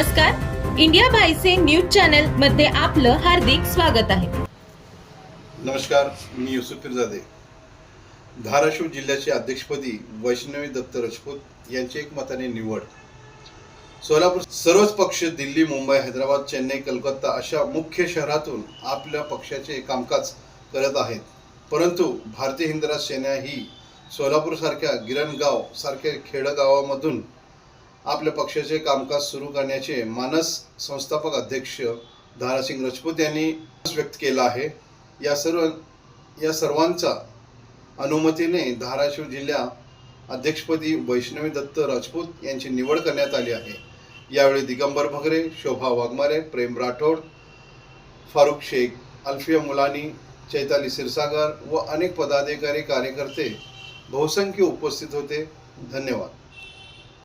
India बायसे news चॅनलमध्ये आपलं हार्दिक स्वागत आहे. नमस्कार मी युसुफ फिरजादे धाराशिव जिल्ह्याचे अध्यक्षपदी वैष्णवी दत्त राजपूत यांची एकमताने निवड. सोलापूर सर्वच पक्ष दिल्ली मुंबई हैदराबाद चेन्नई कलकत्ता अशा मुख्य शहरातून आपल्या पक्षाचे कामकाज करत आहेत. परंतु भारतीय हिंदराज सेना ही सोलापूरसारख्या गिरणगाव सारख्या खेडगावामधून आपल्या पक्षाचे कामकाज सुरू करण्याचे मानस संस्थापक अध्यक्ष धारासिंग राजपूत यांनी व्यक्त केला आहे. या सर्व या सर्वांचा अनुमतीने धाराशिव जिल्हा अध्यक्षपदी वैष्णवी दत्त राजपूत यांची निवड करण्यात आली आहे. यावेळी दिगंबर भगरे शोभा वाघमारे प्रेम राठोड फारुख शेख अल्फिया मुलानी चैताली सिरसागर व अनेक पदाधिकारी कार्यकर्ते बहुसंख्य उपस्थित होते. धन्यवाद.